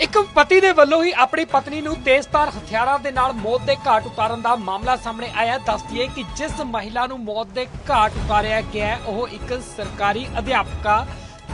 ਇੱਕ ਪਤੀ ਦੇ ਵੱਲੋਂ ਹੀ ਆਪਣੀ ਪਤਨੀ ਨੂੰ ਤੇਜ਼ਧਾਰ ਹਥਿਆਰਾਂ ਦੇ ਨਾਲ ਮੌਤ ਦੇ ਘਾਟ ਉਤਾਰਨ ਦਾ ਮਾਮਲਾ ਸਾਹਮਣੇ ਆਇਆ। ਦੱਸ ਕਿ ਜਿਸ ਮਹਿਲਾ ਨੂੰ ਮੌਤ ਦੇ ਘਾਟ ਉਤਾਰਿਆ ਗਿਆ ਉਹ ਇੱਕ ਸਰਕਾਰੀ ਅਧਿਆਪਕਾ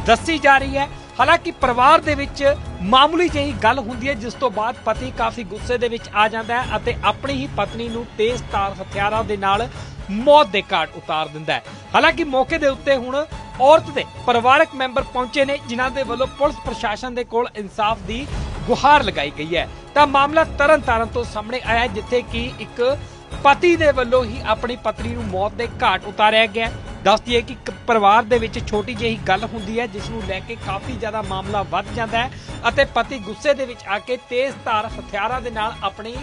ਦੱਸੀ ਜਾ ਰਹੀ ਹੈ। ਹਾਲਾਂਕਿ ਪਰਿਵਾਰ ਦੇ ਵਿੱਚ ਮਾਮੂਲੀ ਜਿਹੀ ਗੱਲ ਹੁੰਦੀ ਹੈ, ਜਿਸ ਤੋਂ ਬਾਅਦ ਪਤੀ ਕਾਫੀ ਗੁੱਸੇ ਦੇ ਵਿੱਚ ਆ ਜਾਂਦਾ ਹੈ ਅਤੇ ਆਪਣੀ ਹੀ ਪਤਨੀ ਨੂੰ ਤੇਜ਼ ਤੇਜ਼ਧਾਰ ਹਥਿਆਰਾਂ ਦੇ ਨਾਲ ਮੌਤ ਦੇ ਘਾਟ ਉਤਾਰ ਦਿੰਦਾ ਹੈ। ਹਾਲਾਂਕਿ ਮੌਕੇ ਦੇ ਉੱਤੇ ਹੁਣ ਔਰਤ ਦੇ ਪਰਿਵਾਰਕ ਮੈਂਬਰ ਪਹੁੰਚੇ ਨੇ, ਜਿਨ੍ਹਾਂ ਦੇ ਵੱਲੋਂ ਪੁਲਿਸ ਪ੍ਰਸ਼ਾਸਨ ਦੇ ਕੋਲ ਇਨਸਾਫ ਦੀ ਗੁਹਾਰ ਲਗਾਈ ਗਈ ਹੈ ਤਾਂ ਮਾਮਲਾ ਤਰਨ ਤਾਰਨ ਤੋਂ ਸਾਹਮਣੇ ਆਇਆ ਜਿੱਥੇ ਕਿ ਇੱਕ ਪਤੀ ਦੇ ਵੱਲੋਂ ਹੀ ਆਪਣੀ ਪਤਨੀ ਨੂੰ ਮੌਤ ਦੇ ਘਾਟ ਉਤਾਰਿਆ ਗਿਆ ਦੱਸਦੀ ਹੈ। ਕਿ ਇੱਕ ਪਰਿਵਾਰ ਦੇ ਵਿੱਚ ਛੋਟੀ ਜਿਹੀ ਗੱਲ ਹੁੰਦੀ ਹੈ, ਜਿਸ ਨੂੰ ਲੈ ਕੇ ਕਾਫੀ ਜ਼ਿਆਦਾ ਮਾਮਲਾ ਵੱਧ ਜਾਂਦਾ ਹੈ ਅਤੇ ਪਤੀ ਗੁੱਸੇ ਦੇ ਵਿੱਚ ਆ ਕੇ ਤੇਜ਼ ਧਾਰ ਹਥਿਆਰਾਂ ਦੇ ਨਾਲ ਆਪਣੀ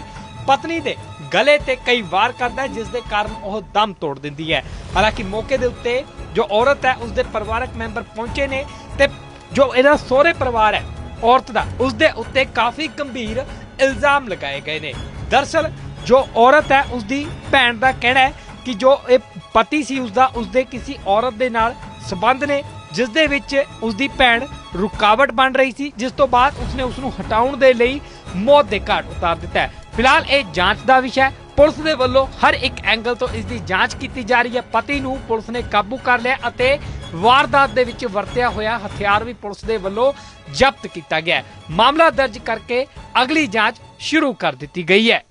ਪਤਨੀ ਦੇ ਗਲੇ ਤੇ ਕਈ ਵਾਰ ਕਰਦਾ ਹੈ, ਜਿਸ ਦੇ ਕਾਰਨ ਉਹ ਦਮ ਤੋੜ ਦਿੰਦੀ ਹੈ ਹਾਲਾਂਕਿ ਮੌਕੇ ਦੇ ਉੱਤੇ ਜੋ ਔਰਤ ਹੈ ਉਸ ਦੇ ਪਰਿਵਾਰਕ ਮੈਂਬਰ ਪਹੁੰਚੇ ਨੇ ਤੇ ਜੋ ਇਹਦਾ ਸਹੁਰੇ ਪਰਿਵਾਰ ਹੈ, ਔਰਤ ਦਾ ਉਸ ਦੇ ਉੱਤੇ ਕਾਫੀ ਗੰਭੀਰ ਇਲਜ਼ਾਮ ਲਗਾਏ ਗਏ ਨੇ। ਦਰਸਲ, ਜੋ ਔਰਤ ਹੈ ਉਸ ਦੀ ਭੈਣ ਦਾ ਕਹਿਣਾ ਹੈ ਕਿ ਜੋ ਇਹ ਪਤੀ ਸੀ ਉਸ ਦਾ ਉਸ ਦੇ ਕਿਸੇ ਔਰਤ ਦੇ ਨਾਲ ਸਬੰਧ ਨੇ, ਜਿਸ ਦੇ ਵਿੱਚ ਉਸ ਦੀ ਭੈਣ ਰੁਕਾਵਟ ਬਣ ਰਹੀ ਸੀ, ਜਿਸ ਤੋਂ ਬਾਅਦ ਉਸਨੇ ਉਸ ਨੂੰ ਹਟਾਉਣ ਦੇ ਲਈ ਮੌਤ ਦੇ ਘਾਟ ਉਤਾਰ ਦਿੱਤਾ ਹੈ। ਫਿਲਹਾਲ ਇਹ ਜਾਂਚ ਦਾ ਵਿਸ਼ਾ ਹੈ। ਪੁਲਿਸ ਦੇ ਵੱਲੋਂ ਹਰ ਇੱਕ ਐਂਗਲ ਤੋਂ ਇਸ ਦੀ ਜਾਂਚ ਕੀਤੀ ਜਾ ਰਹੀ ਹੈ। ਪਤੀ ਨੂੰ ਪੁਲਿਸ ਨੇ ਕਾਬੂ ਕਰ ਲਿਆ ਅਤੇ ਵਾਰਦਾਤ ਦੇ ਵਿੱਚ ਵਰਤਿਆ ਹੋਇਆ ਹਥਿਆਰ ਵੀ ਪੁਲਿਸ ਦੇ ਵੱਲੋਂ ਜ਼ਬਤ ਕੀਤਾ ਗਿਆ ਹੈ। ਮਾਮਲਾ ਦਰਜ ਕਰਕੇ ਅਗਲੀ ਜਾਂਚ ਸ਼ੁਰੂ ਕਰ ਦਿੱਤੀ ਗਈ ਹੈ।